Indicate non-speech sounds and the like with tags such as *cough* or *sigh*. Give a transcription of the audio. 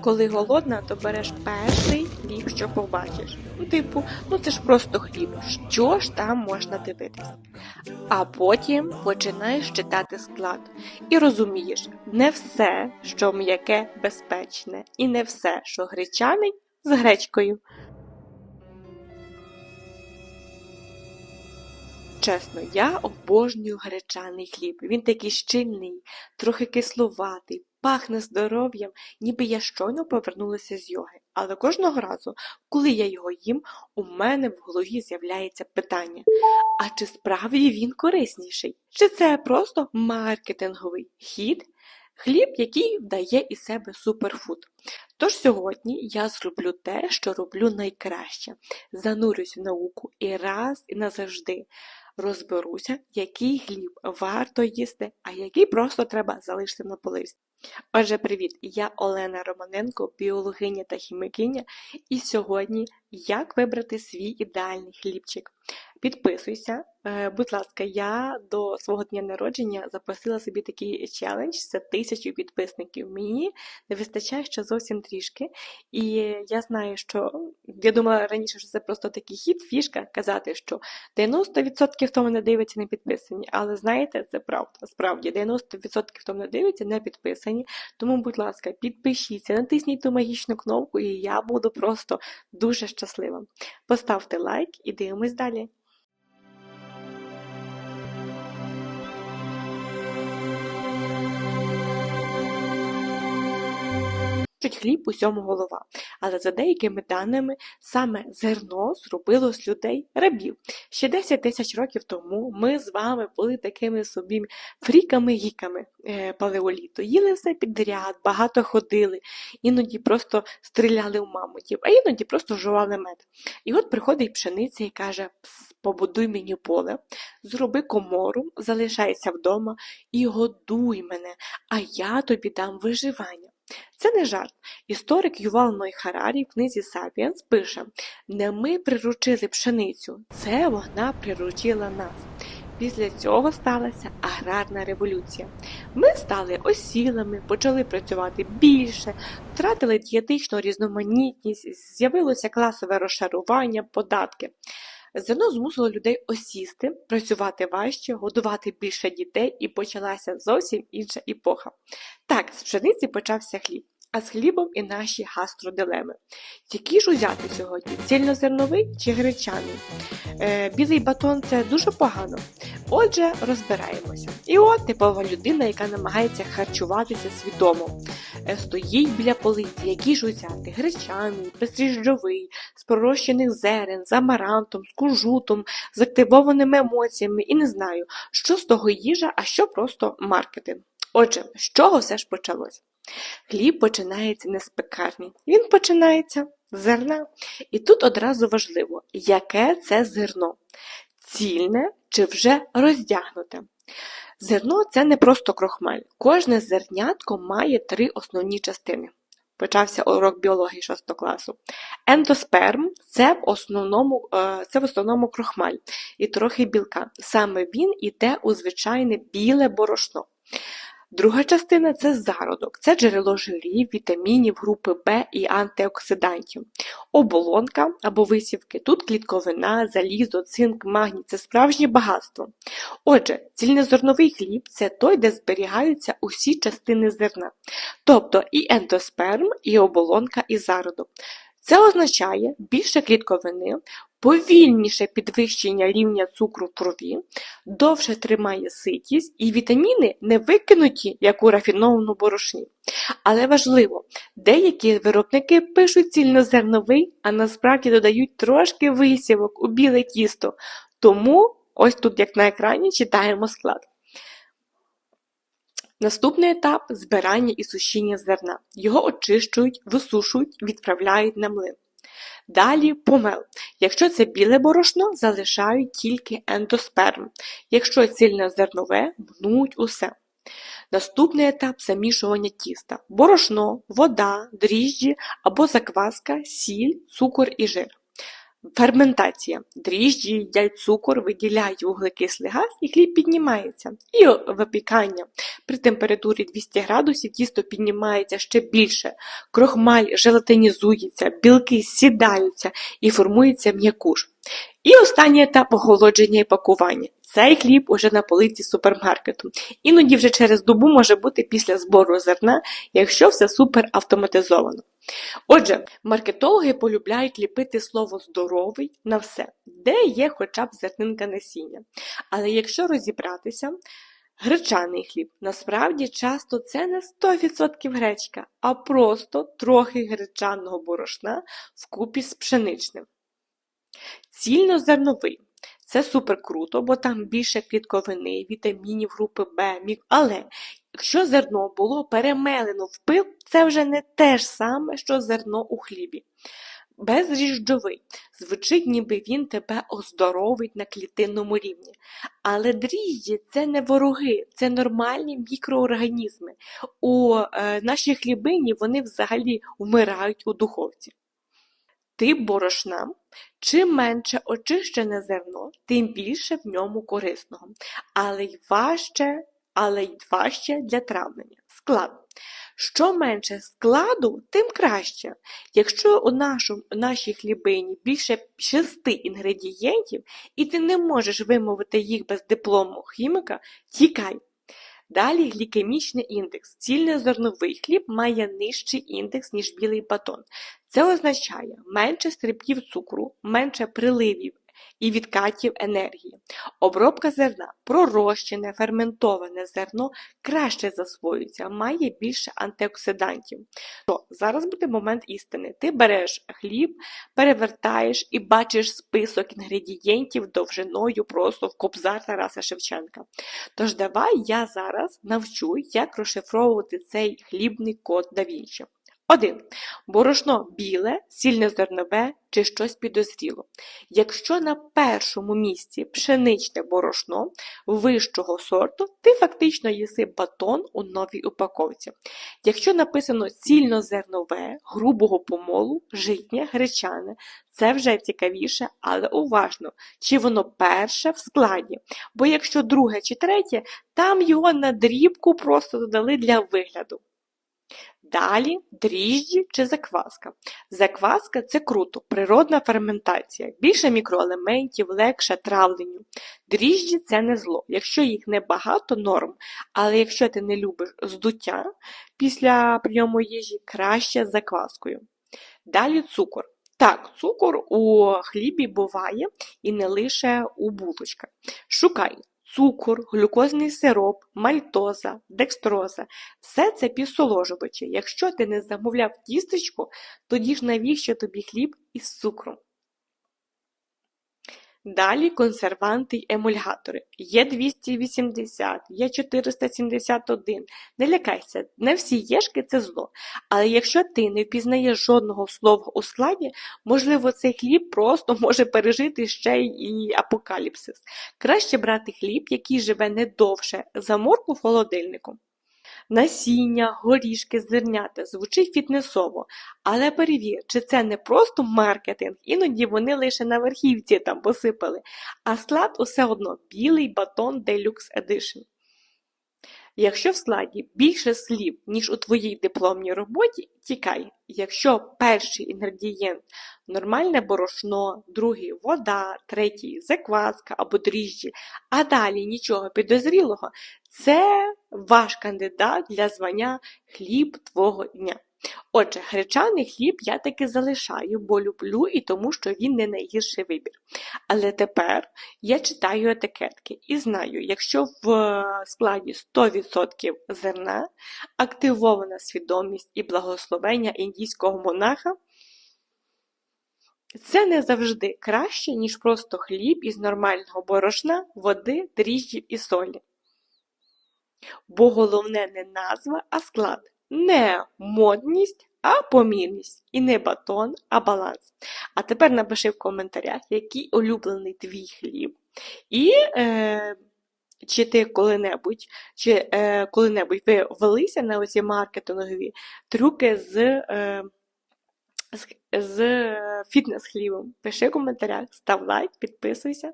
Коли голодна, то береш перший хліб, що побачиш. Ну, типу, ну це ж просто хліб. Що ж там можна дивитись? А потім починаєш читати склад і розумієш, не все, що м'яке, безпечне, і не все, що гречаний, з гречкою. Чесно, я обожнюю гречаний хліб. Він такий щільний, трохи кисловатий, пахне здоров'ям, ніби я щойно повернулася з йоги. Але кожного разу, коли я його їм, у мене в голові з'являється питання: а чи справді він корисніший? Чи це просто маркетинговий хід? Хліб, який вдає із себе суперфуд. Тож сьогодні я зроблю те, що роблю найкраще. Занурюсь в науку і раз і назавжди розберуся, який хліб варто їсти, а який просто треба залишити на поличці. Отже, привіт! Я Олена Романенко, біологиня та хімікиня, і сьогодні як вибрати свій ідеальний хлібчик. Підписуйся, Е, будь ласка, я до свого дня народження запустила собі такий челендж це тисячу підписників. Мені не вистачає ще зовсім трішки. І я знаю, що я думала раніше, що це просто такий хід, фішка казати, що 90% хто мене дивиться не підписані. Але знаєте, це правда. Справді 90% хто мене дивиться не підписані. Тому, будь ласка, підпишіться, натисніть ту магічну кнопку, і я буду просто дуже щаслива. Поставте лайк і дивимось далі. Хліб усьому голова, але за деякими даними саме зерно зробило з людей рабів. Ще 10 тисяч років тому ми з вами були такими собі фріками-гіками е, палеоліту. Їли все підряд, багато ходили, іноді просто стріляли в мамутів, а іноді просто жували мед. І от приходить пшениця і каже: «Пс, побудуй мені поле, зроби комору, залишайся вдома і годуй мене, а я тобі дам виживання. Це не жарт. Історик Ювал Ной Харарі в книзі Сапіенс пише: Не ми приручили пшеницю, це вона приручила нас. Після цього сталася аграрна революція. Ми стали осілими, почали працювати більше, втратили дієтичну різноманітність, з'явилося класове розшарування, податки. Зерно змусило людей осісти, працювати важче, годувати більше дітей і почалася зовсім інша епоха. Так, з пшениці почався хліб, а з хлібом і наші гастродилеми. Які ж узяти сьогодні? Цільнозерновий чи гречаний? Е, білий батон це дуже погано. Отже, розбираємося. І от типова людина, яка намагається харчуватися свідомо. Е, стоїть біля полиці, які ж узяти? Гречаний, бездріжджовий, з пророщених зерен, з амарантом, з кунжутом, з активованими емоціями і не знаю, що з того їжа, а що просто маркетинг. Отже, з чого все ж почалось? Хліб починається не з пекарні, він починається з зерна. І тут одразу важливо, яке це зерно цільне чи вже роздягнуте. Зерно це не просто крохмаль. Кожне зернятко має три основні частини. Почався урок біології 6 класу. Ендосперм це в основному, е, це в основному крохмаль і трохи білка. Саме він іде у звичайне біле борошно. Друга частина це зародок, це джерело жирів, вітамінів групи В і антиоксидантів. Оболонка або висівки. Тут клітковина, залізо, цинк, магній це справжнє багатство. Отже, цільнозерновий хліб це той, де зберігаються усі частини зерна, тобто і ендосперм, і оболонка, і зародок. Це означає більше клітковини, повільніше підвищення рівня цукру в крові, довше тримає ситість і вітаміни не викинуті, як у рафінованому борошні. Але важливо, деякі виробники пишуть цільнозерновий, а насправді додають трошки висівок у біле тісто. Тому ось тут, як на екрані, читаємо склад. Наступний етап збирання і сушіння зерна. Його очищують, висушують, відправляють на млин. Далі помел. Якщо це біле борошно, залишають тільки ендосперм. Якщо цільнозернове, мнуть усе. Наступний етап замішування тіста. Борошно, вода, дріжджі або закваска, сіль, цукор і жир. Ферментація. Дріжджі їдять цукор, виділяють вуглекислий газ і хліб піднімається. І випікання. При температурі 200 градусів тісто піднімається ще більше. Крохмаль желатинізується, білки сідаються і формується м'якуш. І останній етап охолодження і пакування. Цей хліб уже на полиці супермаркету. Іноді вже через добу може бути після збору зерна, якщо все супер автоматизовано. Отже, маркетологи полюбляють ліпити слово здоровий на все, де є хоча б зернинка насіння. Але якщо розібратися, гречаний хліб насправді часто це не 100% гречка, а просто трохи гречаного борошна вкупі з пшеничним. Цільнозерновий. Це супер круто, бо там більше клітковини, вітамінів групи Б, мік... але якщо зерно було перемелено в пил, це вже не те ж саме, що зерно у хлібі. Бездріжджовий. Звучить, ніби він тебе оздоровить на клітинному рівні. Але дріжджі це не вороги, це нормальні мікроорганізми. У е, нашій хлібині вони взагалі вмирають у духовці. Тип борошна. Чим менше очищене зерно, тим більше в ньому корисного, але й важче, але й важче для травлення. Склад. Що менше складу, тим краще. Якщо у нашому, нашій хлібині більше шести інгредієнтів, і ти не можеш вимовити їх без диплому хіміка, тікай. Далі глікемічний індекс. Цільнозерновий хліб має нижчий індекс, ніж білий батон. Це означає менше стрибків цукру, менше приливів і відкатів енергії. Обробка зерна, пророщене, ферментоване зерно краще засвоюється, має більше антиоксидантів. То, зараз буде момент істини. Ти береш хліб, перевертаєш і бачиш список інгредієнтів довжиною просто в кобзар Тараса Шевченка. Тож давай я зараз навчу, як розшифровувати цей хлібний код да. 1. Борошно біле, сільнозернове чи щось підозріло. Якщо на першому місці пшеничне борошно вищого сорту, ти фактично їси батон у новій упаковці. Якщо написано цільнозернове, грубого помолу, житнє, гречане, це вже цікавіше, але уважно, чи воно перше в складі. Бо якщо друге чи третє, там його на дрібку просто додали для вигляду. Далі дріжджі чи закваска. Закваска це круто, природна ферментація, більше мікроелементів, легше травленню. Дріжджі це не зло. Якщо їх небагато, норм. Але якщо ти не любиш здуття після прийому їжі, краще з закваскою. Далі цукор. Так, цукор у хлібі буває і не лише у булочках. Шукай цукор, глюкозний сироп, мальтоза, декстроза – все це підсоложувачі. Якщо ти не замовляв тістечку, тоді ж навіщо тобі хліб із цукром? Далі консерванти й емульгатори. Є 280, є 471. Не лякайся, не всі єшки це зло. Але якщо ти не впізнаєш жодного слова у складі, можливо, цей хліб просто *laughs* може пережити ще й апокаліпсис. Краще брати хліб, який живе не довше, за морку в холодильнику. Насіння, горішки, зернята звучить фітнесово, але перевір, чи це не просто маркетинг, іноді вони лише на верхівці там посипали, а склад усе одно білий батон Deluxe Edition. Якщо в складі більше слів, ніж у твоїй дипломній роботі, тікай. Якщо перший інгредієнт нормальне борошно, другий вода, третій закваска або дріжджі, а далі нічого підозрілого, це ваш кандидат для звання хліб твого дня. Отже, гречаний хліб я таки залишаю, бо люблю і тому, що він не найгірший вибір. Але тепер я читаю етикетки і знаю, якщо в складі 100% зерна, активована свідомість і благословення індійського монаха, це не завжди краще, ніж просто хліб із нормального борошна, води, дріжджів і солі. Бо головне не назва, а склад. Не модність, а помірність. І не батон, а баланс. А тепер напиши в коментарях, який улюблений твій хліб. І е, чи ти коли-небудь чи е, коли-небудь ви велися на оці маркетингові трюки з е, з, з фітнес-хлібом. Пиши в коментарях, став лайк, підписуйся.